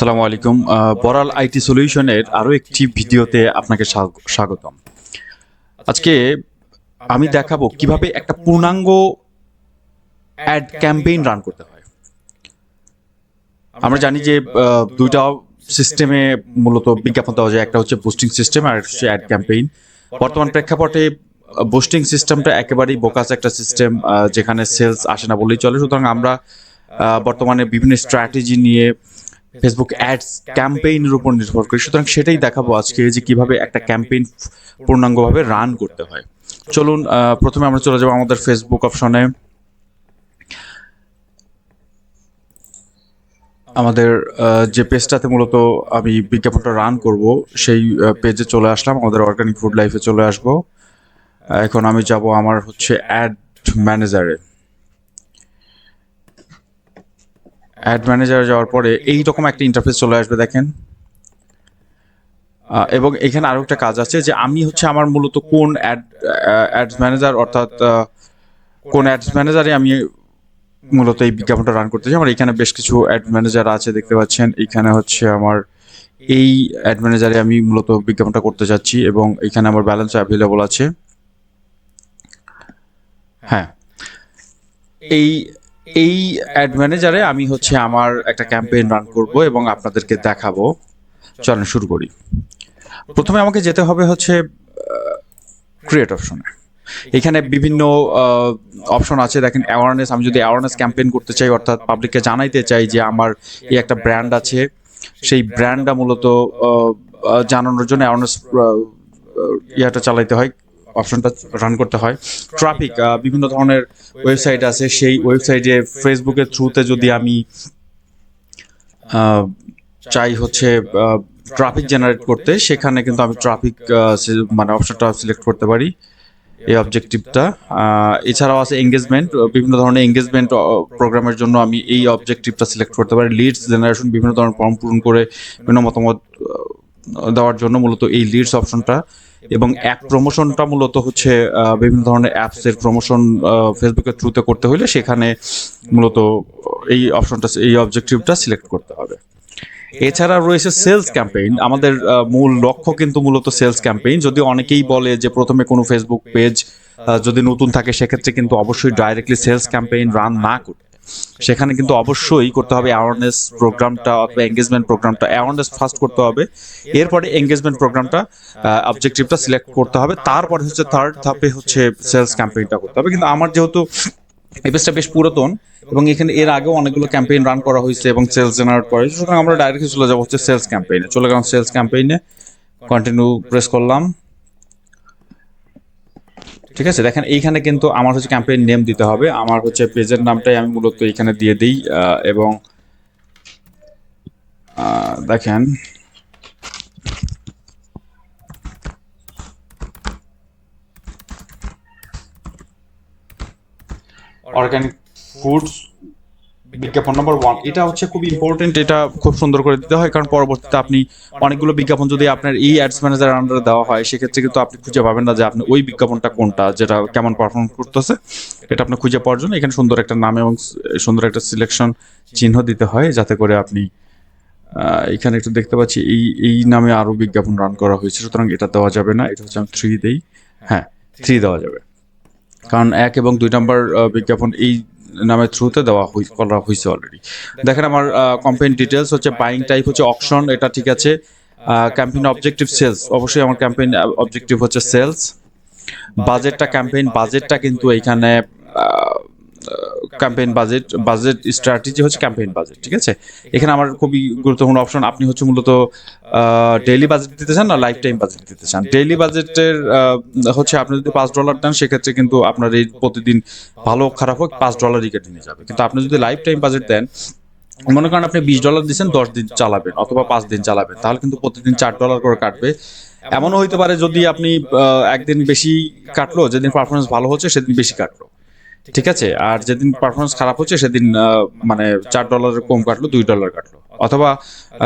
আসসালামু আলাইকুম। বরাল আইটি সলিউশনের আরও একটি ভিডিওতে আপনাকে স্বাগ- স্বাগতম। আজকে আমি দেখাবো কীভাবে একটা পূর্ণাঙ্গ অ্যাড ক্যাম্পেইন রান করতে হয়। আমরা জানি যে দুইটা সিস্টেমে মূলত বিজ্ঞাপন দেওয়া যায়। একটা হচ্ছে বুস্টিং সিস্টেম আর হচ্ছে অ্যাড ক্যাম্পেইন বর্তমান প্রেক্ষাপটে বুস্টিং সিস্টেমটা একেবারেই বোকাস একটা সিস্টেম যেখানে সেলস আসে না বললেই চলে। সুতরাং আমরা বর্তমানে বিভিন্ন স্ট্র্যাটেজি নিয়ে ফেসবুক অ্যাডস ক্যাম্পেইনের উপর নির্ভর করে। সুতরাং সেটাই দেখাবো আজকে যে কীভাবে একটা ক্যাম্পেইন পূর্ণাঙ্গভাবে রান করতে হয়। চলুন প্রথমে আমরা চলে যাব আমাদের ফেসবুক অপশনে আমাদের যে পেজটাতে মূলত আমি বিজ্ঞাপনটা রান করব, সেই পেজে চলে আসলাম। আমাদের অর্গানিক ফুড লাইফে চলে আসব। এখন আমি যাব আমার হচ্ছে অ্যাড ম্যানেজারে অ্যাড ম্যানেজারে যাওয়ার পরে এই রকম একটা ইন্টারফেস চলে আসবে, দেখেন। এবং এখানে আরও একটা কাজ আছে যে আমি হচ্ছে আমার মূলত কোন অ্যাড অ্যাডস ম্যানেজার অর্থাৎ কোন অ্যাডস ম্যানেজারে আমি মূলত এই বিজ্ঞাপনটা রান করতে চাই। আমার এখানে বেশ কিছু অ্যাড ম্যানেজার আছে, দেখতে পাচ্ছেন। এখানে হচ্ছে আমার এই অ্যাড ম্যানেজারে আমি মূলত বিজ্ঞাপনটা করতে যাচ্ছি এবং এখানে আমার ব্যালেন্স অ্যাভেলেবল আছে। হ্যাঁ। এই এই অ্যাড ম্যানেজারে আমি হচ্ছে আমার একটা ক্যাম্পেইন রান করব এবং আপনাদেরকে দেখাবো। চলেন শুরু করি। প্রথমে আমাকে যেতে হবে হচ্ছে ক্রিয়েট অপশনে এখানে বিভিন্ন অপশন আছে। দেখেন অ্যাওয়ারনেস আমি যদি অ্যাওয়ারনেস ক্যাম্পেইন করতে চাই, অর্থাৎ পাবলিককে জানাইতে চাই যে আমার এই একটা ব্র্যান্ড আছে, সেই ব্র্যান্ডটা মূলত জানানোর জন্য অ্যাওয়ারনেস ইয়াটা চালাইতে হয়। অপশনটা রান করতে হয়। ট্রাফিক বিভিন্ন ধরনের ওয়েবসাইট আছে। সেই ওয়েবসাইটে ফেসবুকের থ্রুতে যদি আমি চাই হচ্ছে ট্রাফিক জেনারেট করতে, সেখানে কিন্তু আমি ট্রাফিক মানে অপশনটা সিলেক্ট করতে পারি এই অবজেক্টিভটা এছাড়াও আছে এঙ্গেজমেন্ট বিভিন্ন ধরনের এঙ্গেজমেন্ট প্রোগ্রামের জন্য আমি এই অবজেক্টিভটা সিলেক্ট করতে পারি। লিডস জেনারেশন বিভিন্ন ধরনের ফর্ম পূরণ করে, বিভিন্ন মতামত দেওয়ার জন্য মূলত এই লিডস অপশনটা এবং অ্যাপ প্রমোশনটা মূলত হচ্ছে বিভিন্ন ধরনের অ্যাপসের প্রমোশন ফেসবুকের থ্রুতে করতে হলে সেখানে মূলত এই অপশনটা এই অবজেক্টিভটা সিলেক্ট করতে হবে। এছাড়া রয়েছে সেলস ক্যাম্পেইন আমাদের মূল লক্ষ্য কিন্তু মূলত সেলস ক্যাম্পেইন যদি অনেকেই বলে যে প্রথমে কোনো ফেসবুক পেজ যদি নতুন থাকে সেক্ষেত্রে কিন্তু অবশ্যই ডাইরেক্টলি সেলস ক্যাম্পেইন রান না করে সেখানে কিন্তু অবশ্যই করতে হবে অ্যাওয়ারনেস প্রোগ্রামটা অথবা এঙ্গেজমেন্ট প্রোগ্রামটা অ্যাওয়ারনেস ফার্স্ট করতে হবে। এরপরে এঙ্গেজমেন্ট প্রোগ্রামটা অবজেক্টিভটা সিলেক্ট করতে হবে। তারপরে হচ্ছে থার্ড ধাপে হচ্ছে সেলস ক্যাম্পেইনটা করতে হবে। কিন্তু আমার যেহেতু এই পেজটা বেশ পুরাতন, এবং এখানে এর আগেও অনেকগুলো ক্যাম্পেইন রান করা হয়েছে এবং সেলস জেনারেট করা হয়েছে। সুতরাং আমরা ডাইরেক্টলি চলে যাব হচ্ছে সেলস ক্যাম্পেইনে চলে গেলাম সেলস ক্যাম্পেইনে কন্টিনিউ প্রেস করলাম। ঠিক আছে? দেখেন, এইখানে কিন্তু আমার হচ্ছে ক্যাম্পেইন নেম দিতে হবে। আমার হচ্ছে পেজের নামটাই আমি মূলত এখানে দিয়ে দিই এবং দেখেন অর্গানিক ফুডস বিজ্ঞাপন নম্বর ওয়ান এটা হচ্ছে খুব ইম্পর্টেন্ট এটা খুব সুন্দর করে দিতে হয়, কারণ পরবর্তীতে আপনি অনেকগুলো বিজ্ঞাপন যদি আপনার এই অ্যাডস ম্যানেজার আন্ডারে দেওয়া হয়, সেক্ষেত্রে কিন্তু আপনি খুঁজে পাবেন না যে আপনি ওই বিজ্ঞাপনটা কোনটা, যেটা কেমন পারফর্ম করতেছে। এটা আপনি খুঁজে পাওয়ার জন্য এখানে সুন্দর একটা নাম এবং সুন্দর একটা সিলেকশন চিহ্ন দিতে হয়, যাতে করে আপনি এখানে একটু দেখতে পাচ্ছি, এই এই নামে আরও বিজ্ঞাপন রান করা হয়েছে, সুতরাং এটা দেওয়া যাবে না, এটা হচ্ছে আমি থ্রি দেই। হ্যাঁ থ্রি দেওয়া যাবে। কারণ এক এবং দুই নম্বর বিজ্ঞাপন এই নামের থ্রুতে দেওয়া করা হয়েছে অলরেডি দেখেন আমার কম্পেন ডিটেলস হচ্ছে বাইং টাইপ হচ্ছে অপশন এটা ঠিক আছে। ক্যাম্পেইন অবজেক্টিভ সেলস অবশ্যই আমার ক্যাম্পেইন অবজেক্টিভ হচ্ছে সেলস বাজেটটা ক্যাম্পেইন বাজেটটা কিন্তু এইখানে ক্যাম্পেইন বাজেট বাজেট স্ট্র্যাটেজি হচ্ছে ক্যাম্পেইন বাজেট ঠিক আছে? এখানে আমার খুবই গুরুত্বপূর্ণ অপশন আপনি হচ্ছে মূলত ডেইলি বাজেট দিতে চান না লাইফ টাইম বাজেট দিতে চান? ডেইলি বাজেটের হচ্ছে আপনি যদি পাঁচ ডলার দেন, সেক্ষেত্রে কিন্তু আপনার এই প্রতিদিন ভালো খারাপ হোক, পাঁচ ডলারই কেটে নিয়ে যাবে। কিন্তু আপনি যদি লাইফ টাইম বাজেট দেন, মনে করেন আপনি বিশ ডলার দিচ্ছেন, দশ দিন চালাবেন অথবা পাঁচ দিন চালাবেন, তাহলে কিন্তু প্রতিদিন চার ডলার করে কাটবে। এমনও হইতে পারে যদি আপনি একদিন বেশি কাটলো, যেদিন পারফরমেন্স ভালো হচ্ছে, সেদিন বেশি কাটলো। ঠিক আছে? আর যেদিন পারফরমেন্স খারাপ হচ্ছে সেদিন মানে চার ডলারের কম কাটলো, দুই ডলার কাটলো। অথবা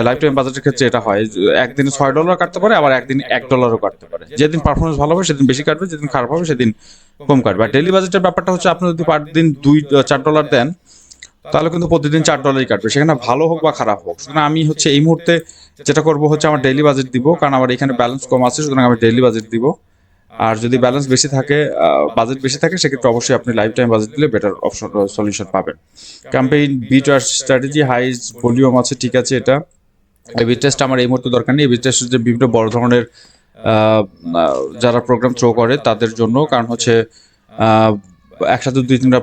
লাইফ টাইম বাজেটের ক্ষেত্রে এটা হয়, একদিন ছয় ডলার কাটতে পারে, আবার একদিন এক ডলারও কাটতে পারে। যেদিন পারফরমেন্স ভালো হবে, সেদিন বেশি কাটবে, যেদিন খারাপ হবে, সেদিন কম কাটবে। আর ডেলি বাজেটের ব্যাপারটা হচ্ছে, আপনি যদি পার দিন দুই চার ডলার দেন, তাহলে কিন্তু প্রতিদিন চার ডলারই কাটবে। সেখানে ভালো হোক বা খারাপ হোক। সুতরাং আমি হচ্ছে এই মুহূর্তে যেটা করব হচ্ছে, আমার ডেইলি বাজেট দিব, কারণ আমার এখানে ব্যালেন্স কম আছে, সুতরাং আমি ডেইলি বাজেট দিব। আর যদি ব্যালেন্স বেশি থাকে বাজেট বেশি থাকে, সেক্ষেত্রে অবশ্যই আপনি লাইফ টাইম বাজেট দিলে বেটার অপশন সলিউশন পাবেন। ক্যাম্পেইন বিট আর স্ট্র্যাটেজি হাই ভলিউম আছে, ঠিক আছে এটা। এবি টেস্ট আমার এই মুহূর্তে দরকার নেই। এবি টেস্ট যে বিভিন্ন বড় ধরনের যারা প্রোগ্রাম থ্রো করে তাদের জন্য। কারণ হচ্ছে একসাথে দুই তিনটা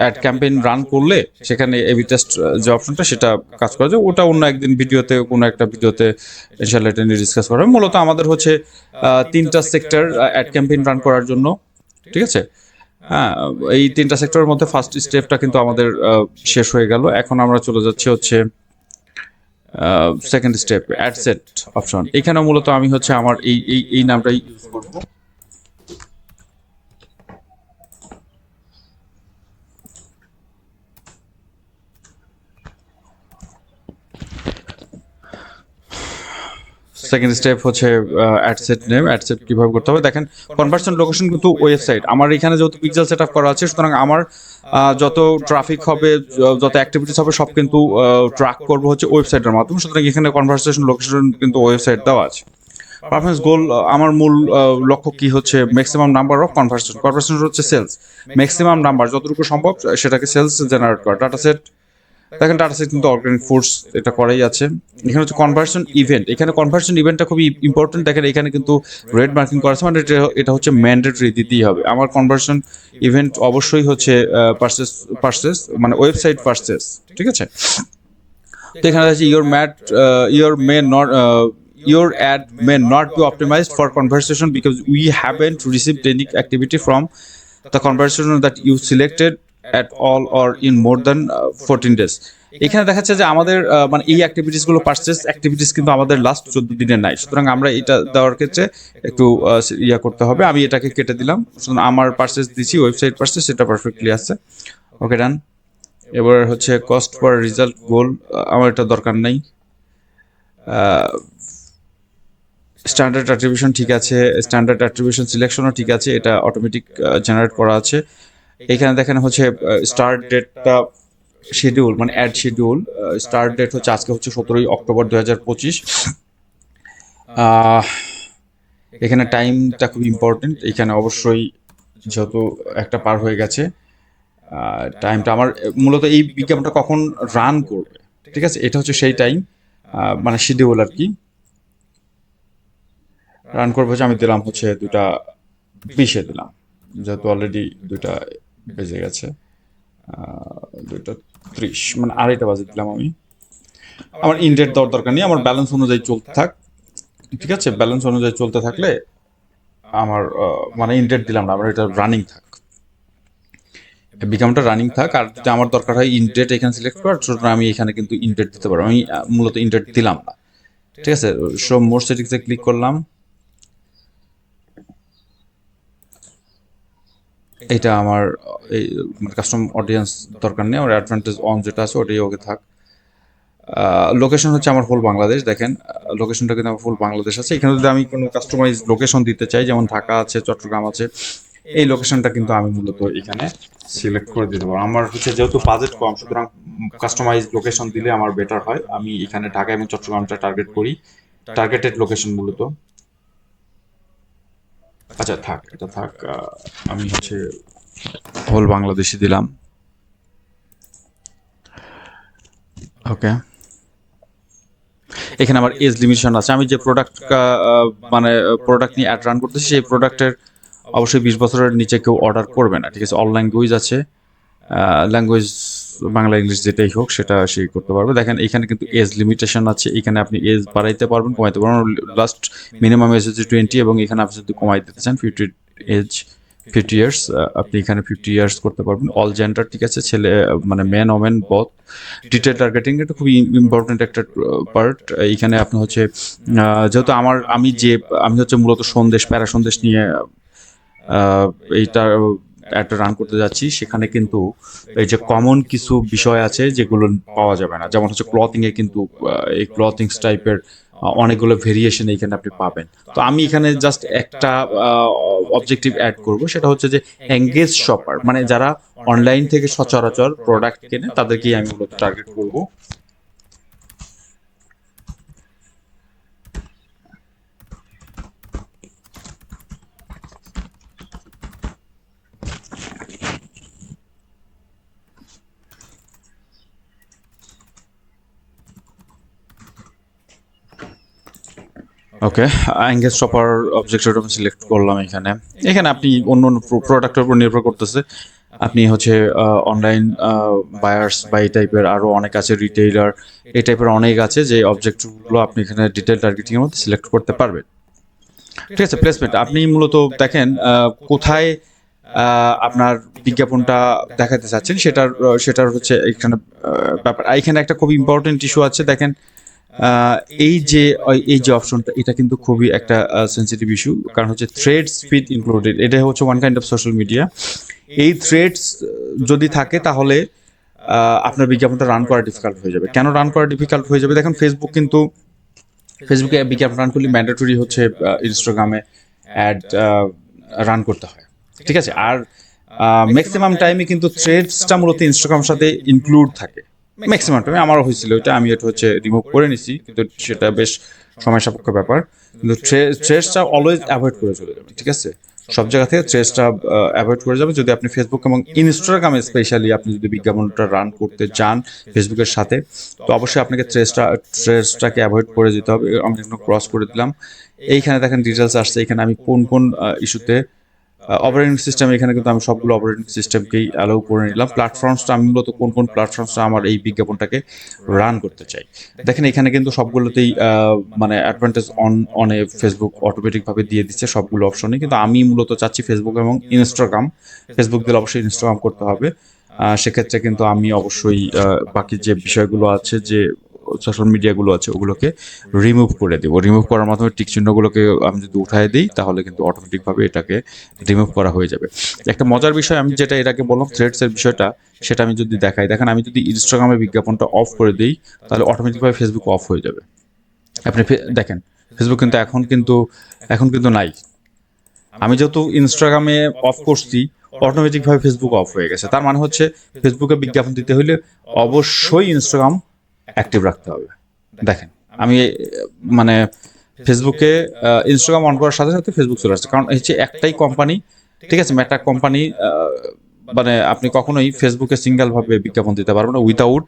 অ্যাড ক্যাম্পেইন রান করলে সেখানে এবি টেস্ট যে অপশনটা সেটা কাজ করা যায়। ওটা অন্য একদিন ভিডিওতে, কোনো একটা ভিডিওতে ইনশাল্লাহ এটা নিয়ে ডিসকাস করা। মূলত আমাদের হচ্ছে তিনটা সেক্টর অ্যাড ক্যাম্পেইন রান করার জন্য। ঠিক আছে? হ্যাঁ এই তিনটা সেক্টরের মধ্যে ফার্স্ট স্টেপটা কিন্তু আমাদের শেষ হয়ে গেল। এখন আমরা চলে যাচ্ছি হচ্ছে সেকেন্ড স্টেপ অ্যাডসেট অপশন এখানে মূলত আমি হচ্ছে আমার এই এই নামটাই ইউজ করব। সেকেন্ড স্টেপ হচ্ছে ad set name ad set কীভাবে করতে হবে? দেখেন কনভার্সন লোকেশন কিন্তু ওয়েবসাইট আমার এখানে যেহেতু পিক্সেল সেট আপ করা আছে, সুতরাং আমার যত ট্রাফিক হবে, যত অ্যাক্টিভিটিস হবে, সব কিন্তু ট্র্যাক করব হচ্ছে ওয়েবসাইটের মাধ্যমে। সুতরাং এখানে কনভার্সেশন লোকেশন কিন্তু ওয়েবসাইট দেওয়া আছে। পারফরমেন্স গোল আমার মূল লক্ষ্য কি হচ্ছে? Maximum number of conversation conversation হচ্ছে সেলস ম্যাক্সিমাম নাম্বার যতটুকু সম্ভব, সেটাকে সেলস জেনারেট করা। ডাটা সেট দেখেন ডাটা সেট কিন্তু অর্গানিক ফোর্স এটা করাই আছে। এখানে হচ্ছে কনভার্সন ইভেন্ট এখানে কনভার্সন ইভেন্টটা খুবই ইম্পর্টেন্ট দেখেন এখানে কিন্তু রেড মার্কিং করা আছে। মানে এটা- হচ্ছে ম্যান্ডেটরি দিতেই হবে। আমার কনভার্সন ইভেন্ট অবশ্যই হচ্ছে পার্সেস পার্সেস মানে ওয়েবসাইট পার্সেস ঠিক আছে? তো এখানে আছে your mat your may not your ad may not be optimized for conversation because we haven't received any activity from the conversation that you selected at all or in more uh, 14 days. এখানে দেখা যাচ্ছে যে আমাদের মানে এই অ্যাক্টিভিটিসগুলো purchase activities কিন্তু আমাদের last চোদ্দ দিনের নাই সুতরাং আমরা এটা দেওয়ার ক্ষেত্রে একটু ইয়া করতে হবে। আমি এটাকে কেটে দিলাম। আমার পার্সেস দিছি ওয়েবসাইট পার্সেস সেটা পারফেক্টলি আছে। ওকে ডান এবার হচ্ছে কস্ট পার রেজাল্ট গোল আমার এটা দরকার নাই। স্ট্যান্ডার্ড অ্যাট্রিবিউশন ঠিক আছে স্ট্যান্ডার্ড অ্যাট্রিবিউশন সিলেকশনও ঠিক আছে এটা অটোমেটিক জেনারেট করা আছে। এখানে দেখেন হচ্ছে স্টার্ট ডেটটা শিডিউল মানে অ্যাড শিডিউল স্টার্ট ডেট হচ্ছে আজকে হচ্ছে সতেরোই অক্টোবর দু হাজার পঁচিশ। এখানে টাইমটা খুব ইম্পর্টেন্ট এখানে অবশ্যই যেহেতু একটা পার হয়ে গেছে টাইমটা আমার, মূলত এই বিজ্ঞাপনটা কখন রান করবে, ঠিক আছে? এটা হচ্ছে সেই টাইম মানে শিডিউল আর কি। রান করব যে আমি দিলাম হচ্ছে দুটা বিশে দিলাম, যেহেতু অলরেডি দুটা বেজে গেছে। দুটা ত্রিশ। মানে আড়াইটা বাজে দিলাম আমি। আমার ইনডেট দেওয়ার দরকার নেই। আমার ব্যালেন্স অনুযায়ী চলতে থাক। ঠিক আছে? ব্যালেন্স অনুযায়ী চলতে থাকলে আমার মানে ইনডেট দিলাম না। আমার এটা রানিং থাক। বিকামটা রানিং থাক। আর যদি আমার দরকার হয় ইনডেট এখানে সিলেক্ট করার সুতরাং আমি এখানে কিন্তু ইনডেট দিতে পারব। আমি মূলত ইনডেট দিলাম না। ঠিক আছে? শো মোর সেটিংসে ক্লিক করলাম। এটা আমার, এই কাস্টম অডিয়েন্স দরকার নেই, আমার অ্যাডভান্টেজ অন যেটা আছে ওটাই ওকে থাক। লোকেশন হচ্ছে আমার ফুল বাংলাদেশ, দেখেন লোকেশনটা কিন্তু আমার ফুল বাংলাদেশ আছে। এখানে যদি আমি কোনো কাস্টমাইজ লোকেশন দিতে চাই, যেমন ঢাকা আছে, চট্টগ্রাম আছে, এই লোকেশনটা কিন্তু আমি মূলত এখানে সিলেক্ট করে দিতে পারব। আমার হচ্ছে যেহেতু বাজেট কম, সুতরাং কাস্টমাইজ লোকেশন দিলে আমার বেটার হয়। আমি এখানে ঢাকা এবং চট্টগ্রামটা টার্গেট করি। টার্গেটেড লোকেশন মূলত। আচ্ছা থাক, এটা থাক আমি হচ্ছে হোল বাংলাদেশি দিলাম। ওকে। এখানে আমার এজ লিমিটেশন আছে। আমি যে প্রোডাক্ট মানে প্রোডাক্ট নিয়ে অ্যাড রান করতেছি, সেই প্রোডাক্টের অবশ্যই বিশ বছরের নিচে কেউ অর্ডার করবে না। ঠিক আছে অল ল্যাঙ্গুয়েজ আছে। ল্যাঙ্গুয়েজ বাংলা ইংলিশ যেটাই হোক সেটা সে করতে পারবে। দেখেন, এখানে কিন্তু এজ লিমিটেশন আছে। এখানে আপনি এজ বাড়াইতে পারবেন, কমাইতে পারবেন। লাস্ট মিনিমাম এজ হচ্ছে টোয়েন্টি এবং এখানে আপনি যদি কমাই দিতে চান ফিফটি এজ ফিফটি ইয়ার্স আপনি এখানে ফিফটি ইয়ার্স করতে পারবেন। অল জেন্ডার ঠিক আছে? ছেলে মানে man women both detail targeting এটা খুবই ইম্পর্টেন্ট একটা পার্ট এখানে আপনি হচ্ছে যেহেতু আমার, আমি যে, আমি হচ্ছে মূলত সন্দেশ, প্যারা সন্দেশ নিয়ে এইটা একটা রান করতে যাচ্ছি, সেখানে কিন্তু এই যে কমন কিছু বিষয় আছে যেগুলো পাওয়া যাবে না। যেমন হচ্ছে ক্লথিং এ কিন্তু এই ক্লথিংস টাইপের অনেকগুলো ভেরিয়েশন এখানে আপনি পাবেন। তো আমি এখানে জাস্ট একটা অবজেক্টিভ অ্যাড করব, সেটা হচ্ছে যে এঙ্গেজ শপার মানে যারা অনলাইন থেকে সচরাচর প্রোডাক্ট কেনে, তাদেরকেই আমি মূলত টার্গেট করব। ওকে অ্যাঙ্গেজ শপার অবজেক্টের আমি সিলেক্ট করলাম এখানে। এখানে আপনি অন্য অন্য প্রোডাক্টের উপর নির্ভর করতেছে। আপনি হচ্ছে অনলাইন বায়ার্স বা এই টাইপের আরও অনেক আছে রিটেইলার এই টাইপের অনেক আছে যে অবজেক্টগুলো আপনি এখানে ডিটেল টার্গেটিংয়ের মধ্যে সিলেক্ট করতে পারবেন। ঠিক আছে প্লেসমেন্ট আপনি মূলত দেখেন কোথায় আপনার বিজ্ঞাপনটা দেখাতে চাচ্ছেন সেটার সেটার হচ্ছে এখানে ব্যাপার। এখানে একটা খুব ইম্পর্টেন্ট ইস্যু আছে, দেখেন এই যে এই যে অপশনটা এটা কিন্তু খুবই একটা সেন্সিটিভ ইস্যু কারণ হচ্ছে থ্রেড স্পিড ইনক্লুডেড এটা হচ্ছে one kind of social media এই থ্রেডস যদি থাকে তাহলে আপনার বিজ্ঞাপনটা রান করা ডিফিকাল্ট হয়ে যাবে। কেন রান করা ডিফিকাল্ট হয়ে যাবে? দেখেন ফেসবুক কিন্তু ফেসবুকে বিজ্ঞাপন রান করলে ম্যান্ডেটরি হচ্ছে ইনস্টাগ্রামে অ্যাড রান করতে হয়। ঠিক আছে? আর ম্যাক্সিমাম টাইমে কিন্তু থ্রেডসটা মূলত ইনস্টাগ্রামের সাথে ইনক্লুড থাকে। ম্যাক্সিমাম টাইমে আমারও হয়েছিল, ওইটা আমি এটা হচ্ছে রিমুভ করে নিছি কিন্তু সেটা বেশ সময় সাপেক্ষ ব্যাপার। কিন্তু থ্রেডসটা অলওয়েজ অ্যাভয়েড করে চলে যাবে, ঠিক আছে? সব জায়গা থেকে থ্রেডসটা অ্যাভয়েড করে যাবে। যদি আপনি ফেসবুক এবং ইনস্টাগ্রামে স্পেশালি আপনি যদি বিজ্ঞাপনটা রান করতে চান ফেসবুকের সাথে, তো অবশ্যই আপনাকে থ্রেডসটা থ্রেডসটাকে অ্যাভয়েড করে যেতে হবে। আমি ক্রস করে দিলাম। এইখানে দেখেন ডিটেলস আসছে, এখানে আমি কোন কোন ইস্যুতে অপারেটিং সিস্টেম এখানে কিন্তু আমি সবগুলো অপারেটিং সিস্টেমকেই অ্যালাউ করে নিলাম। প্ল্যাটফর্মসটা আমি মূলত কোন কোন প্ল্যাটফর্মসটা আমার এই বিজ্ঞাপনটাকে রান করতে চাই। দেখেন এখানে কিন্তু সবগুলোতেই মানে অ্যাডভান্টেজ অন অনে ফেসবুক অটোমেটিকভাবে দিয়ে দিচ্ছে সবগুলো অপশনে কিন্তু আমি মূলত চাচ্ছি ফেসবুক এবং ইনস্টাগ্রাম ফেসবুক দিলে অবশ্যই ইনস্টাগ্রাম করতে হবে। সেক্ষেত্রে কিন্তু আমি অবশ্যই বাকি যে বিষয়গুলো আছে যে সোশ্যাল মিডিয়াগুলো আছে, ওগুলোকে রিমুভ করে দেবো। রিমুভ করার মাধ্যমে টিক চিহ্নগুলোকে আমি যদি উঠায় দিই, তাহলে কিন্তু অটোমেটিকভাবে এটাকে রিমুভ করা হয়ে যাবে। একটা মজার বিষয়, আমি যেটা আগে বললাম থ্রেডসের বিষয়টা, সেটা আমি যদি দেখাই, দেখেন আমি যদি ইনস্টাগ্রামে বিজ্ঞাপনটা অফ করে দিই, তাহলে অটোমেটিকভাবে ফেসবুক অফ হয়ে যাবে। আপনি দেখেন ফেসবুক কিন্তু এখন কিন্তু এখন কিন্তু নাই। আমি যেহেতু ইনস্টাগ্রামে অফ করছি অটোমেটিকভাবে ফেসবুক অফ হয়ে গেছে। তার মানে হচ্ছে ফেসবুকে বিজ্ঞাপন দিতে হলে অবশ্যই ইনস্টাগ্রাম অ্যাক্টিভ রাখতে হবে। দেখেন আমি মানে ফেসবুকে ইনস্টাগ্রাম অন করার সাথে সাথে ফেসবুক চলে আসছে। কারণ হচ্ছে একটাই কোম্পানি ঠিক আছে মেটা কোম্পানি মানে আপনি কখনোই ফেসবুকে সিঙ্গেল ভাবে বিজ্ঞাপন দিতে পারবেন না উইদাউট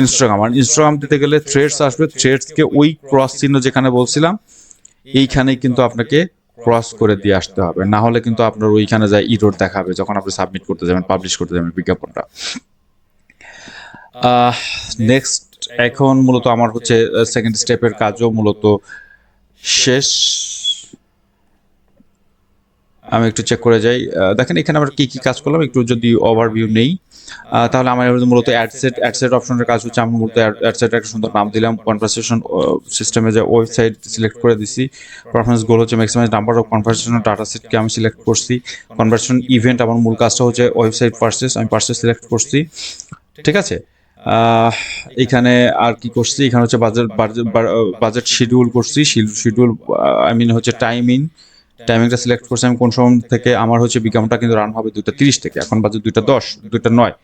ইনস্টাগ্রাম আর ইনস্টাগ্রাম দিতে গেলে থ্রেডস আসবে থ্রেডসকে ওই ক্রস চিহ্ন যেখানে বলছিলাম এইখানেই কিন্তু আপনাকে ক্রস করে দিয়ে আসতে হবে। না হলে কিন্তু আপনার ওইখানে যায় ইরোড দেখাবে যখন আপনি সাবমিট করতে যাবেন পাবলিশ করতে যাবেন বিজ্ঞাপনটা। নেক্সট এখন মূলত আমার হচ্ছে সেকেন্ড স্টেপের কাজও মূলত শেষ। আমি একটু চেক করে যাই। দেখেন, এখানে আমরা কি কি কাজ করলাম, একটু যদি ওভারভিউ নেই। তাহলে আমার মূলত অ্যাডসেট অ্যাডসেট অপশনের কাজ হচ্ছে, আমি মূলত অ্যাডসেট একটা সুন্দর নাম দিলাম কনভারসেশন সিস্টেমে যে ওয়েবসাইট সিলেক্ট করে দিছি। পারফরমেন্স গোল হচ্ছে maximum number of conversation data সেটকে আমি সিলেক্ট করছি। কনভারসেশন ইভেন্ট আমার মূল কাজটা হচ্ছে ওয়েবসাইট পার্সেস আমি পার্সেস সিলেক্ট করছি। ঠিক আছে? এখানে আর কি করছি? এখানে হচ্ছে বাজেট বাজেট শিডিউল করছি। শিডিউল আই মিন হচ্ছে টাইমিং টাইমিংটা সিলেক্ট করছি আমি কোন সময় থেকে আমার হচ্ছে বিজ্ঞাপনটা কিন্তু রান হবে দুইটা তিরিশ থেকে। এখন বাজে দুইটা দশ, দুইটা নয়।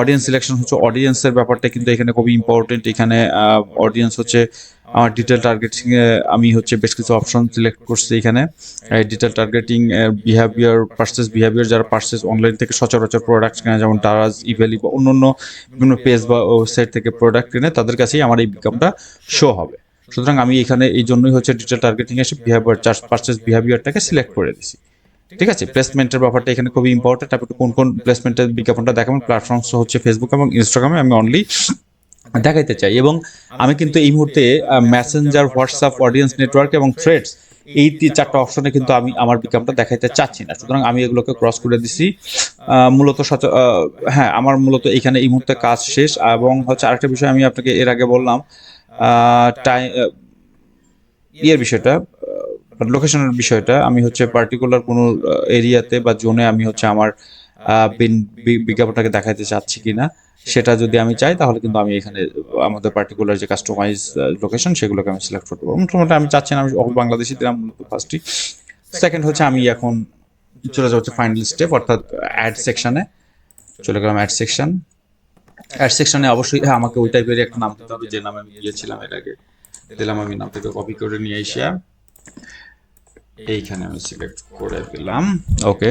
অডিয়েন্স সিলেকশন হচ্ছে অডিয়েন্সের ব্যাপারটা কিন্তু এখানে খুবই ইম্পর্টেন্ট এখানে অডিয়েন্স হচ্ছে আমার ডিটেল টার্গেটিং এ আমি হচ্ছে বেশ কিছু অপশন সিলেক্ট করছি এখানে। Detail targeting behaviour purchase behaviour যারা পার্সেস অনলাইন থেকে সচরাচর প্রোডাক্ট কেনে, যেমন দারাজ ইভেলি বা অন্যান্য বিভিন্ন পেজ বা ওয়েবসাইট থেকে প্রোডাক্ট কিনে, তাদের কাছেই আমার এই বিজ্ঞাপনটা শো হবে। সুতরাং আমি এখানে এই জন্যই হচ্ছে ডিটেল টার্গেটিং এসে বিহেভিয়ার চার্জ পার্সেস বিহেভিয়ারটাকে সিলেক্ট করে দিছি। ঠিক আছে? প্লেসমেন্টের ব্যাপারটা এখানে খুবই ইম্পর্টেন্ট আপনি কোন কোন প্লেসমেন্টের বিজ্ঞাপনটা দেখাবেন প্ল্যাটফর্মস হচ্ছে ফেসবুক এবং ইনস্টাগ্রামে আমি অনলি দেখাইতে চাই। এবং আমি কিন্তু এই মুহূর্তে মেসেঞ্জার হোয়াটসঅ্যাপ অডিয়েন্স নেটওয়ার্ক এবং থ্রেডস এই চারটা অপশনে কিন্তু আমি আমার বিজ্ঞাপনটা দেখাইতে চাচ্ছি না। সুতরাং আমি এগুলোকে ক্রস করে দিছি। মূলত হ্যাঁ আমার মূলত এখানে এই মুহূর্তে কাজ শেষ। এবং হচ্ছে আরেকটা বিষয় আমি আপনাকে এর আগে বললাম টাইম ইয়ের বিষয়টা লোকেশনের বিষয়টা। আমি হচ্ছে পার্টিকুলার কোনো এরিয়াতে বা জোনে আমি হচ্ছে আমার বিজ্ঞাপনটাকে দেখাইতে চাচ্ছি কিনা। সেটা যদি আমি চাই, তাহলে কিন্তু আমি এখানে, আমাদের পার্টিকুলার যে কাস্টমাইজ লোকেশন সেগুলোকে আমি সিলেক্ট করতে পারব। মোটামুটি আমি চাচ্ছি না, আমি অল বাংলাদেশি দিলাম মূলত ফার্স্টই সেকেন্ড হচ্ছে আমি এখন চলে হচ্ছে ফাইনাল স্টেপ অর্থাৎ অ্যাড সেকশনে চলে গেলাম অ্যাড সেকশন অ্যাড সেকশনে অবশ্যই হ্যাঁ আমাকে ওই টাইপের একটা নাম দিতে হবে, যে নামে আমি গিয়েছিলাম এর আগে। দিলাম আমি নামটাকে কপি করে নিয়ে এসে, এইখানে আমি সিলেক্ট করে দিলাম। ওকে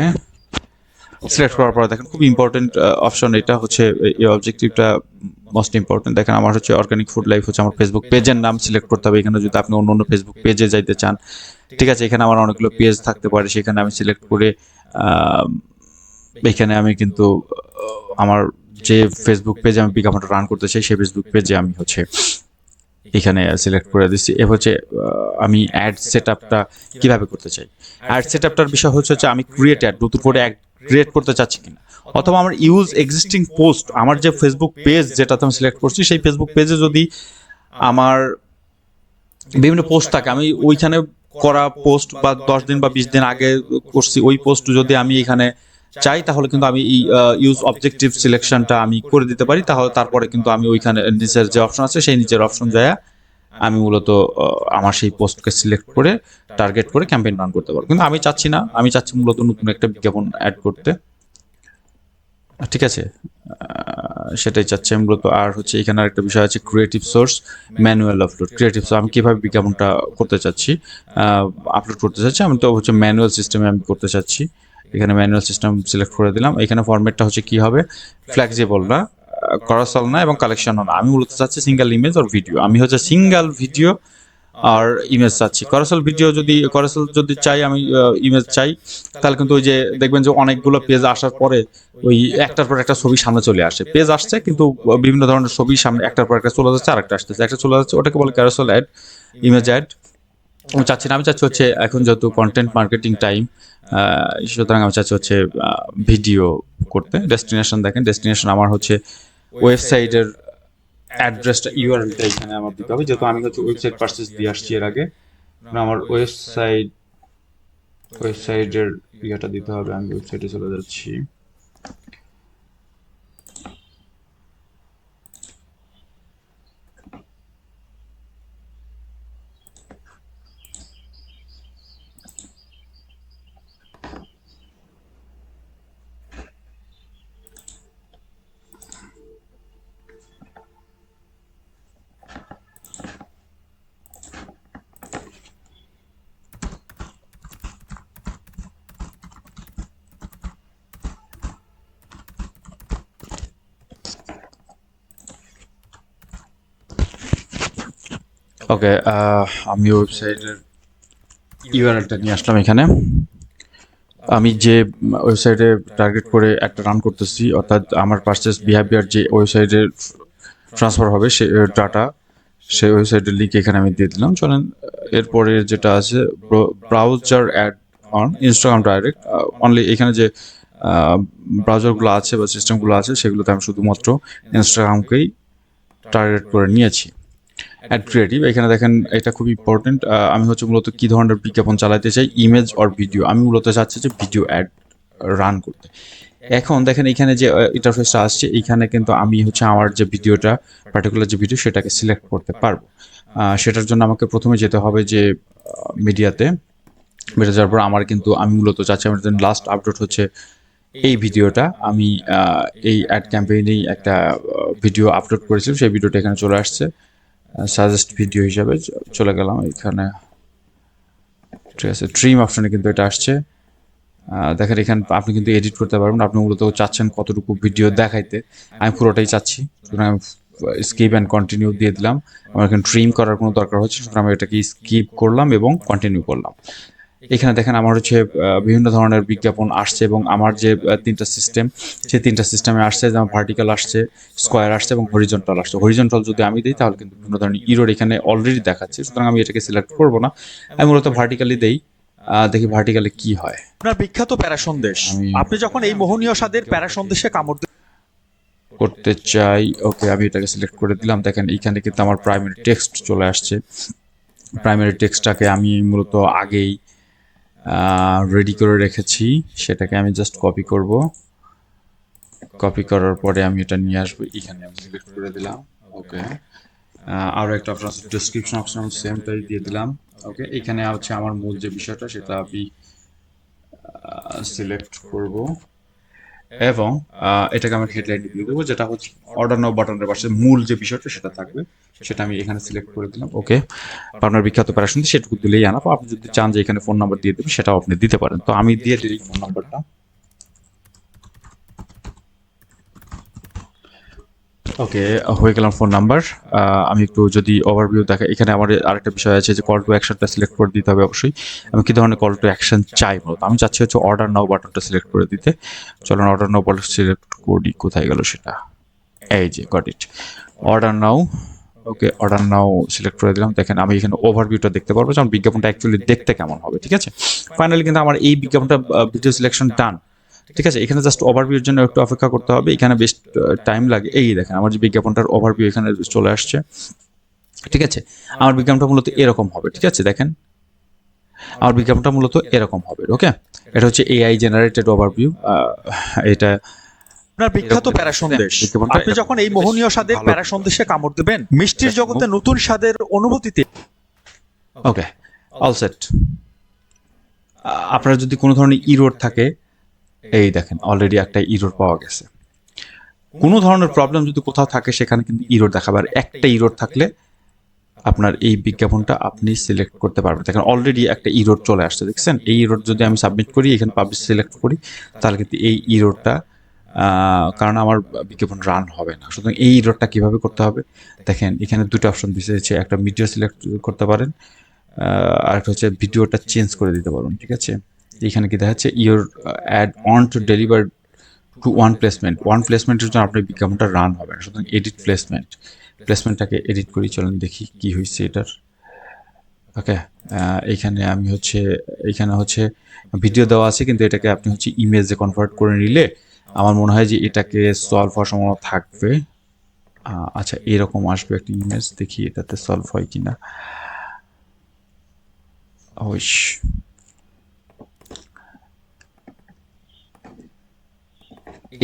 সিলেক্ট করার পর দেখেন খুব ইম্পর্টেন্ট অপশন এটা হচ্ছে, এই অবজেক্টিভটা মোস্ট ইম্পর্টেন্ট দেখেন, আমার হচ্ছে অর্গানিক ফুড লাইফ হচ্ছে আমার ফেসবুক পেজের নাম সিলেক্ট করতে হবে। এখানে যদি আপনি অন্য অন্য ফেসবুক পেজে যাইতে চান, ঠিক আছে, এখানে আমার অনেকগুলো পেজ থাকতে পারে, সেখানে আমি সিলেক্ট করে এখানে আমি কিন্তু আমার যে ফেসবুক পেজে আমি বিজ্ঞাপনটা রান করতে চাই, সেই ফেসবুক পেজে আমি হচ্ছে এখানে সিলেক্ট করে দিচ্ছি। এ হচ্ছে আমি অ্যাড সেট আপটা কীভাবে করতে চাই? অ্যাড সেট আপটার বিষয় হচ্ছে হচ্ছে আমি ক্রিয়েট অ্যাড নতুন করে অ্যাড ক্রিয়েট করতে চাচ্ছি কিনা। অথবা আমার ইউজ এক্সিস্টিং পোস্ট আমার যে ফেসবুক পেজ যেটাতে আমি সিলেক্ট করছি, সেই ফেসবুক পেজে যদি আমার বিভিন্ন পোস্ট থাকে, আমি ওইখানে করা পোস্ট বা দশ দিন বা বিশ দিন আগে করছি, ওই পোস্ট যদি আমি এখানে চাই, তাহলে কিন্তু আমি ইউজ অবজেক্টিভ সিলেকশনটা আমি করে দিতে পারি। তাহলে তারপরে কিন্তু আমি ওইখানে নিচের যে অপশন আছে, সেই নিচের অপশন যায় আমি মূলত আমার সেই পোস্টকে সিলেক্ট করে টার্গেট করে ক্যাম্পেইন রান করতে পারব। কিন্তু আমি চাচ্ছি না, আমি চাচ্ছি মূলত নতুন একটা বিজ্ঞাপন অ্যাড করতে। ঠিক আছে? সেটাই চাচ্ছি আমি মূলত। আর হচ্ছে এখানে একটা বিষয় আছে creative source manual upload creative আমি কীভাবে বিজ্ঞাপনটা করতে চাচ্ছি? আপলোড করতে চাচ্ছি, আমি তো হচ্ছে ম্যানুয়াল সিস্টেমে আমি করতে চাচ্ছি। এখানে ম্যানুয়াল সিস্টেম সিলেক্ট করে দিলাম। এখানে ফরম্যাটটা হচ্ছে কি হবে? ফ্লেক্সিবল না। করাসল না এবং কালেকশনও না। আমি মূলত চাচ্ছি সিঙ্গেল ইমেজ আর ভিডিও আমি হচ্ছে সিঙ্গেল ভিডিও আর ইমেজ চাচ্ছি। করাসল ভিডিও যদি করাসল যদি চাই, আমি ইমেজ চাই, তাহলে কিন্তু ওই যে দেখবেন যে অনেকগুলো পেজ আসার পরে ওই একটার পর একটা ছবি সামনে চলে আসে। পেজ আসছে কিন্তু বিভিন্ন ধরনের ছবি সামনে একটার পর একটা চলে যাচ্ছে আর একটা আসতেছে। একটা চলে যাচ্ছে, ওটাকে বলে ক্যারাসল অ্যাড ইমেজ অ্যাড আমি চাচ্ছি না, আমি চাচ্ছি হচ্ছে এখন যেহেতু কন্টেন্ট মার্কেটিং টাইম সুতরাং আমি চাচ্ছি হচ্ছে ভিডিও করতে। ডেস্টিনেশন দেখেন ডেস্টিনেশন আমার হচ্ছে ওয়েবসাইটের অ্যাড্রেসটা ইউআরএলটা এখানে আমার দিতে হবে। যেহেতু আমি হচ্ছে ওয়েবসাইট পার্সেস দিয়ে আসছি এর আগে আমার ওয়েবসাইট ওয়েবসাইটের ইয়েটা দিতে হবে। আমি ওয়েবসাইটে চলে যাচ্ছি। ওকে আমি ওয়েবসাইটের ইউআরএলটা নিয়ে আসলাম এখানে। আমি যে ওয়েবসাইটে টার্গেট করে একটা রান করতেছি, অর্থাৎ আমার পারচেস বিহেভিয়ার যে ওয়েবসাইটে ট্রান্সফার হবে, সে ডাটা সেই ওয়েবসাইটের লিঙ্ক এখানে আমি দিয়ে দিলাম। চলেন, এরপরে যেটা আছে browser add on Instagram direct only এখানে যে ব্রাউজারগুলো আছে বা সিস্টেমগুলো আছে, সেগুলোতে আমি শুধুমাত্র ইনস্টাগ্রামকেই টার্গেট করে নিয়েছি। অ্যাড ক্রিয়েটিভ এখানে দেখেন এটা খুব ইম্পর্টেন্ট আমি হচ্ছে মূলত কি ধরনের বিজ্ঞাপন চালাতে চাই ইমেজ অর ভিডিও আমি মূলত চাচ্ছি যে ভিডিও অ্যাড রান করতে। এখন দেখেন এখানে যে ইন্টারফেসটা আসছে, এখানে কিন্তু আমি হচ্ছে আমার যে ভিডিওটা পার্টিকুলার যে ভিডিও সেটাকে সিলেক্ট করতে পারব। সেটার জন্য আমাকে প্রথমে যেতে হবে যে মিডিয়াতে বেড়ে যাওয়ার পর আমার কিন্তু, আমি মূলত চাচ্ছি আমার লাস্ট আপডেট হচ্ছে এই ভিডিওটা আমি এই অ্যাড ক্যাম্পেইনেই একটা ভিডিও আপলোড করেছিলাম, সেই ভিডিওটা এখানে চলে আসছে। সাজেস্ট ভিডিও হিসাবে চলে গেলাম এখানে। ঠিক আছে ট্রিম অপশনে কিন্তু এটা আসছে। দেখেন এখানে, আপনি কিন্তু এডিট করতে পারবেন। আপনি মূলত চাচ্ছেন কতটুকু ভিডিও দেখাইতে। আমি পুরোটাই চাচ্ছি। সুতরাং আমি স্কিপ অ্যান্ড কন্টিনিউ দিয়ে দিলাম। আমার এখানে ট্রিম করার কোনো দরকার হচ্ছে সুতরাং আমি এটাকে স্কিপ করলাম এবং কন্টিনিউ করলাম। এখানে দেখেন আমার হচ্ছে বিভিন্ন ধরনের বিজ্ঞাপন আসছে এবং আমার যে তিনটা সিস্টেম সেই তিনটা সিস্টেমে আসছে যেমন ভার্টিক্যাল আসছে স্কোয়ার আসছে এবং হরিজন্টাল আসছে। হরিজন্টাল যদি আমি দিই তাহলে কিন্তু বিভিন্ন ধরনের ইরোর এখানে অলরেডি দেখাচ্ছে। সুতরাং আমি এটাকে সিলেক্ট করব না। আমি মূলত ভার্টিক্যালি দেই দেখি ভার্টিক্যালি কি হয়। আপনার বিখ্যাত প্যারা সন্দেশ আপনি যখন এই মোহনীয় স্বাদের প্যারা সন্দেশে কামড় করতে চাই ওকে আমি এটাকে সিলেক্ট করে দিলাম। দেখেন এইখানে কিন্তু আমার প্রাইমারি টেক্সট চলে আসছে। প্রাইমারি টেক্সটটাকে আমি মূলত আগেই রেডি করে রেখেছি। সেটাকে আমি জাস্ট কপি করব। কপি করার পরে আমি এটা নিয়ে আসব। এখানে আমি সিলেক্ট করে দিলাম। ওকে আরও একটা অপশন আছে ডিসক্রিপশন অপশন সেমটাই দিয়ে দিলাম। ওকে এখানে হচ্ছে আমার মূল যে বিষয়টা, সেটা আমি সিলেক্ট করব। এবং এটাকে আমি হেডলাইন দিয়ে দেবো, যেটা হচ্ছে অর্ডার নাও বাটনের পাশে মূল যে বিষয়টা, সেটা থাকবে। সেটা আমি এখানে সিলেক্ট করে দিলাম ওকে আপনার বিখ্যাত প্যারাশন সেটুকু দিলেই আনা। আপনি যদি চান যে এখানে ফোন নাম্বার দিয়ে দেবেন, সেটাও আপনি দিতে পারেন। তো আমি দিয়ে দিই ফোন নাম্বারটা ওকে হয়ে গেলাম ফোন নাম্বার আমি একটু যদি ওভারভিউ দেখা এখানে আমার আরেকটা বিষয় আছে যে কল টু অ্যাকশনটা সিলেক্ট করে দিতে হবে অবশ্যই। আমি কী ধরনের কল টু অ্যাকশন চাই মূলত আমি চাচ্ছি হচ্ছে অর্ডার নাও বাটনটা সিলেক্ট করে দিতে। চলুন অর্ডার নাও বাটন সিলেক্ট করি, কোথায় গেল সেটা? এই যে got it order now okay order now select করে দিলাম। দেখেন, আমি এখানে ওভারভিউটা দেখতে পারব। যেমন বিজ্ঞাপনটা অ্যাকচুয়ালি দেখতে কেমন হবে, ঠিক আছে? ফাইনালি কিন্তু আমার এই বিজ্ঞাপনটা ভিডিও সিলেকশন ডান ঠিক আছে এখানে জাস্ট ওভারভিউর জন্য একটু অপেক্ষা করতে হবে। এখানে বেশ টাইম লাগে। এই দেখেন আমার যে বিজ্ঞাপনটার ওভারভিউ এখানে চলে আসছে। ঠিক আছে আমার বিজ্ঞাপনটা মূলত এরকম হবে। ঠিক আছে দেখেন আমার বিজ্ঞাপনটা মূলত এরকম হবে ওকে এটা হচ্ছে এআই জেনারেটেড ওভারভিউ এটা আপনার বিখ্যাত প্যারা সন্দেশ। হ্যাঁ, আপনি যখন এই মোহনীয় স্বাদের। প্যারা সন্দেশে কামড় দেবেন মিষ্টির জগতে নতুন স্বাদের অনুভূতিতে। ওকে অল সেট আপনার যদি কোনো ধরনের ইরোড থাকে এই দেখেন অলরেডি একটা ইরোড পাওয়া গেছে। কোনো ধরনের প্রবলেম যদি কোথাও থাকে, সেখানে কিন্তু ইরোড দেখাবে আর একটা ইরোড থাকলে আপনার এই বিজ্ঞাপনটা আপনি সিলেক্ট করতে পারবেন। দেখেন অলরেডি একটা ইরোড চলে আসছে, দেখছেন? এই ইরোড যদি আমি সাবমিট করি, এখানে পাবলিশ সিলেক্ট করি, তাহলে কিন্তু এই ইরোডটা কারণ আমার বিজ্ঞাপন রান হবে না। সুতরাং এই ইরোডটা কীভাবে করতে হবে? দেখেন, এখানে দুটো অপশন দিয়েছে, একটা ভিডিও সিলেক্ট করতে পারেন আর একটা হচ্ছে ভিডিওটা চেঞ্জ করে দিতে পারুন ঠিক আছে? এখানে কি দেখাচ্ছে your ad on to deliver to one placement one প্লেসমেন্টের জন্য আপনার বিজ্ঞাপনটা রান হবে না, সুতরাং এডিট প্লেসমেন্ট প্লেসমেন্টটাকে এডিট করি, চলেন দেখি কি হয়েছে এটার। ওকে এইখানে আমি হচ্ছে, এখানে হচ্ছে ভিডিও দেওয়া আছে, কিন্তু এটাকে আপনি হচ্ছে ইমেজে কনভার্ট করে নিলে আমার মনে হয় যে এটাকে সলভ হওয়ার সম্ভাবনা থাকবে। আচ্ছা এরকম আসবে একটা ইমেজ দেখি এটাতে সলভ হয় কিনা। ওইশ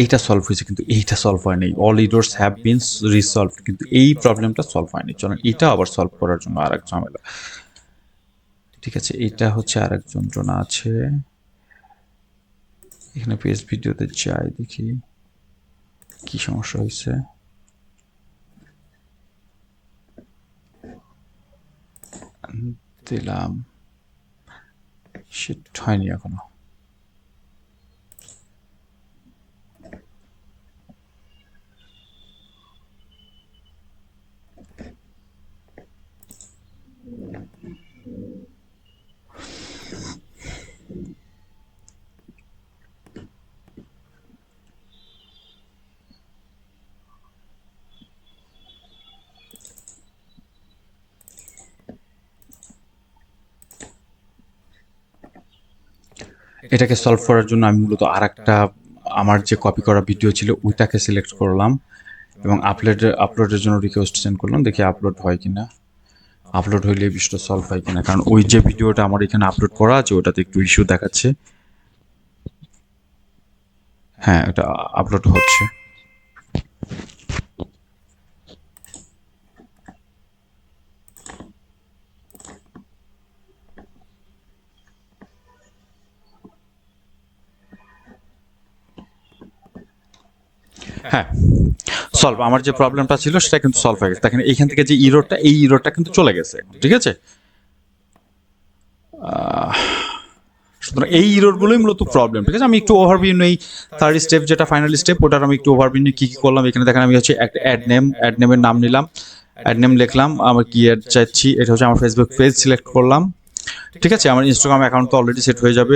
এইটা সলভ হয়েছে, কিন্তু এইটা সলভ হয়নি। All errors have been resolved কিন্তু এই প্রবলেমটা সলভ হয়নি। চলেন, এটা আবার সলভ করার জন্য আর এক ঝামেলা। ঠিক আছে, এটা হচ্ছে আর এক যন্ত্রণা আছে। এখানে পেজ ভিডিওতে যাই, দেখি কি সমস্যা হয়েছে। দিলাম। শিট হয়নি এখনও। এটাকে সলভ করার জন্য আমি মূলত আর একটা আমার যে কপি করা ভিডিও ছিল, ওইটাকে সিলেক্ট করলাম এবং আপলোডের আপলোডের জন্য রিকোয়েস্ট সেন্ড করলাম। দেখি আপলোড হয় কিনা। আপলোড হইলে বিষয়টা সলভ হয় কিনা? কারণ ওই যে ভিডিওটা আমার এখানে আপলোড করা আছে, ওটাতে একটু ইস্যু দেখাচ্ছে। হ্যাঁ এটা আপলোড হচ্ছে। হ্যাঁ সলভ আমার যে প্রবলেমটা ছিল, সেটা কিন্তু সলভ হয়ে গেছে। দেখেন এইখান থেকে যে ইরোডটা এই ইরোডটা কিন্তু চলে গেছে। ঠিক আছে? সুতরাং এই ইরোডগুলোই মূলত প্রবলেম ঠিক আছে? আমি একটু ওভারভিউ নেই। থার্ড স্টেপ যেটা ফাইনাল স্টেপ ওটার আমি একটু ওভারভিউ নিয়ে কী কী করলাম। এখানে দেখেন, আমি হচ্ছে একটা অ্যাড নেম অ্যাড নেমের নাম নিলাম। অ্যাড নেম লিখলাম, আমার কি অ্যাড চাইছি এটা হচ্ছে আমার ফেসবুক পেজ সিলেক্ট করলাম। ঠিক আছে? আমার ইনস্টাগ্রাম অ্যাকাউন্ট তো অলরেডি সেট হয়ে যাবে।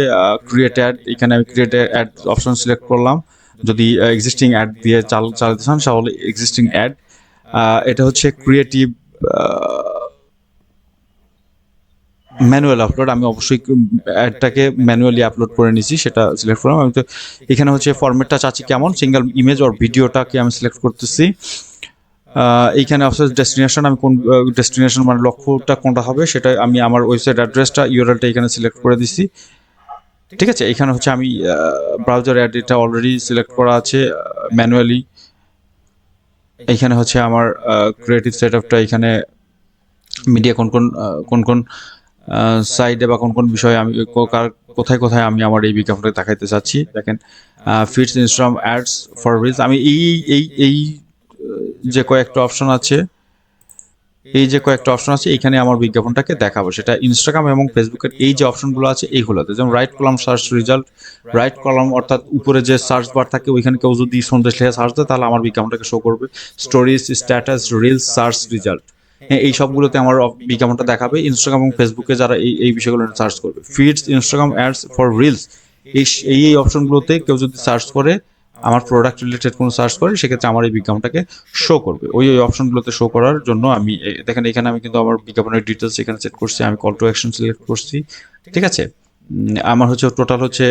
ক্রিয়েট অ্যাড এখানে আমি ক্রিয়েট অ্যাড অপশন সিলেক্ট করলাম। যদি এক্সিস্টিং অ্যাড দিয়ে চাল, চালাতে চান, তাহলে এক্সিস্টিং অ্যাড এটা হচ্ছে ক্রিয়েটিভ ম্যানুয়াল আপলোড আমি অবশ্যই অ্যাডটাকে ম্যানুয়ালি আপলোড করে নিছি সেটা সিলেক্ট করলাম। আমি তো এখানে হচ্ছে ফরম্যাটটা চাচ্ছি কেমন সিঙ্গেল ইমেজ ওর ভিডিওটাকে আমি সিলেক্ট করতেছি। এইখানে অবশ্যই ডেস্টিনেশন আমি কোন ডেস্টিনেশন মানে লক্ষ্যটা কোনটা হবে, সেটা আমি আমার ওয়েবসাইট অ্যাড্রেসটা ইউআরএলটা এখানে সিলেক্ট করে দিছি। ঠিক আছে, এখানে হচ্ছে আমি ব্রাউজার অ্যাড এটা অলরেডি সিলেক্ট করা আছে ম্যানুয়ালি এইখানে হচ্ছে আমার ক্রিয়েটিভ সেট আপটা এখানে মিডিয়া কোন কোন কোন কোন সাইডে বা কোন কোন বিষয়ে আমি কোথায় কোথায় আমি আমার এই বিজ্ঞাপনটা দেখাইতে চাচ্ছি, দেখেন feeds Instagram ads for reels আমি এই এই এই যে কয়েকটা অপশন আছে এই যে কয়েকটা অপশন আছে, এখানে আমার বিজ্ঞাপনটাকে দেখাবো। সেটা ইনস্টাগ্রাম এবং ফেসবুকের এই যে অপশনগুলো আছে, এইগুলোতে। যেমন right column search result right column অর্থাৎ উপরে যে সার্চ বার থাকে, ওইখানে কেউ যদি সন্দেশ লেখা সার্চ দেয়, তাহলে আমার বিজ্ঞাপনটাকে শো করবে। Stories status reels search result হ্যাঁ এই সবগুলোতে আমার বিজ্ঞাপনটা দেখাবে। ইনস্টাগ্রাম এবং ফেসবুকে যারা এই এই বিষয়গুলো সার্চ করবে। Feeds Instagram ads for reels এই এই অপশনগুলোতে কেউ যদি সার্চ করে আমার প্রোডাক্ট রিলেটেড কোনো সার্চ করে, সেক্ষেত্রে আমার এই বিজ্ঞাপনটাকে শো করবে। ওই ওই অপশনগুলোতে শো করার জন্য আমি দেখেন, এখানে আমি কিন্তু আমার বিজ্ঞাপনের ডিটেলস এখানে সেট করছি, আমি কল টু অ্যাকশন সিলেক্ট করছি, ঠিক আছে? আমার হচ্ছে টোটাল হচ্ছে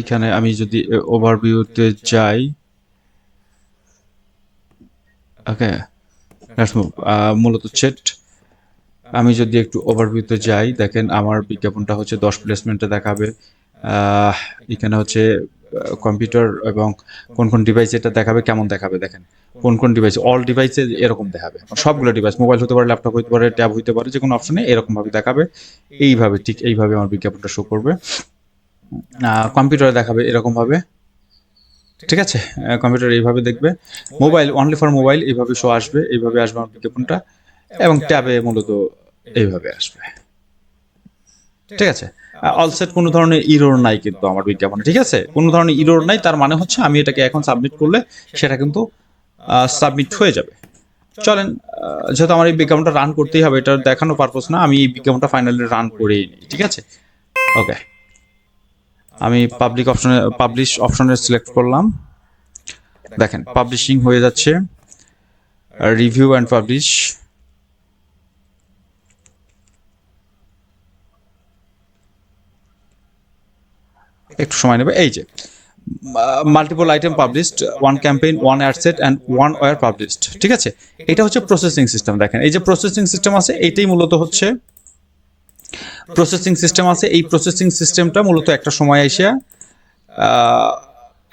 এখানে আমি যদি ওভারভিউতে যাই, ওকে মূলত চেট আমি যদি একটু ওভারভিউতে যাই, দেখেন, আমার বিজ্ঞাপনটা হচ্ছে দশ প্লেসমেন্টে দেখাবে। এখানে হচ্ছে কম্পিউটার এবং কোন কোন ডিভাইস এটা দেখাবে, কেমন দেখাবে, দেখেন। কোন কোন ডিভাইস অল ডিভাইসে এরকম দেখাবে। সবগুলো ডিভাইস মোবাইল হতে পারে ল্যাপটপ হতে পারে ট্যাব হতে পারে যে কোনো অপশনে এরকমভাবে দেখাবে। এইভাবে, ঠিক এইভাবে আমার বিজ্ঞাপনটা শো করবে। কম্পিউটারে দেখাবে এরকমভাবে। ঠিক আছে? কম্পিউটার এইভাবে দেখবে। মোবাইল অনলি ফর মোবাইল এইভাবে শো আসবে, এইভাবে আসবে আমার বিজ্ঞাপনটা। এবং ট্যাবে মূলত এইভাবে আসবে। ঠিক আছে? অলসেট কোনো ধরনের ইরোর নাই কিন্তু আমার বিজ্ঞাপনে ঠিক আছে? কোনো ধরনের ইরোর নাই তার মানে হচ্ছে আমি এটাকে এখন সাবমিট করলে সেটা কিন্তু সাবমিট হয়ে যাবে। চলেন যেহেতু আমার এই বিজ্ঞাপনটা রান করতেই হবে এটা দেখানো পারপোজ না আমি এই বিজ্ঞাপনটা ফাইনালি রান করেই নিই ঠিক আছে? ওকে আমি পাবলিক অপশনে পাবলিশ অপশনে সিলেক্ট করলাম। দেখেন পাবলিশিং হয়ে যাচ্ছে। রিভিউ অ্যান্ড পাবলিশ একটু সময় নেবে। এই যে multiple item published one campaign one ad set and one war published ঠিক আছে? এটা হচ্ছে প্রসেসিং সিস্টেম দেখেন। এই যে প্রসেসিং সিস্টেম আছে এইটাই মূলত হচ্ছে প্রসেসিং সিস্টেম আছে। এই প্রসেসিং সিস্টেমটা মূলত একটা সময় এসে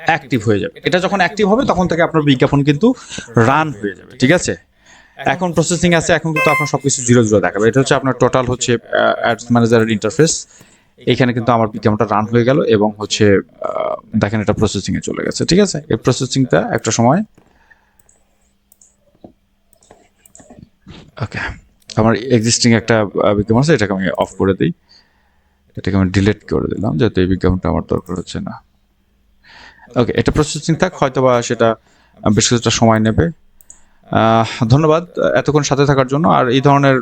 অ্যাক্টিভ হয়ে যাবে। এটা যখন অ্যাক্টিভ হবে, তখন থেকে আপনার বিজ্ঞাপন কিন্তু রান হয়ে যাবে, ঠিক আছে? এখন প্রসেসিং আছে, এখন কিন্তু আপনার সবকিছু জিরো জিরো দেখাবে। এটা হচ্ছে আপনার টোটাল হচ্ছে অ্যাডস ম্যানেজারের ইন্টারফেস এখানে কিন্তু আমার বিজ্ঞাপনটা রান হয়ে গেল এবং হচ্ছে দেখেন এটা প্রসেসিং এ চলে গেছে, ঠিক আছে? এই প্রসেসিংটা একটা সময় ওকে আমার এক্সিস্টিং একটা বিজ্ঞাপন আছে, এটাকে আমি অফ করে দিই। এটাকে আমি ডিলিট করে দিলাম, যেহেতু এই বিজ্ঞাপনটা আমার দরকার হচ্ছে না। ওকে এটা প্রসেসিং থাক হয়তো বা সেটা বেশ কিছুটা সময় নেবে। ধন্যবাদ, এতক্ষণ সাথে থাকার জন্য। আর এই ধরনের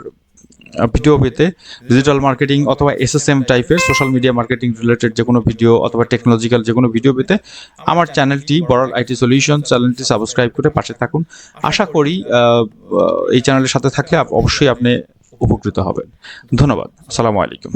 ভিডিও পেতে ডিজিটাল মার্কেটিং অথবা এস এস এম টাইপের সোশ্যাল মিডিয়া মার্কেটিং রিলেটেড যে কোনো ভিডিও অথবা টেকনোলজিক্যাল যে কোনো ভিডিও পেতে আমার চ্যানেলটি বড়াল আইটি সলিউশন চ্যানেলটি সাবস্ক্রাইব করে পাশে থাকুন। আশা করি এই চ্যানেলের সাথে থাকলে অবশ্যই আপনি উপকৃত হবেন। ধন্যবাদ। আসসালামু আলাইকুম।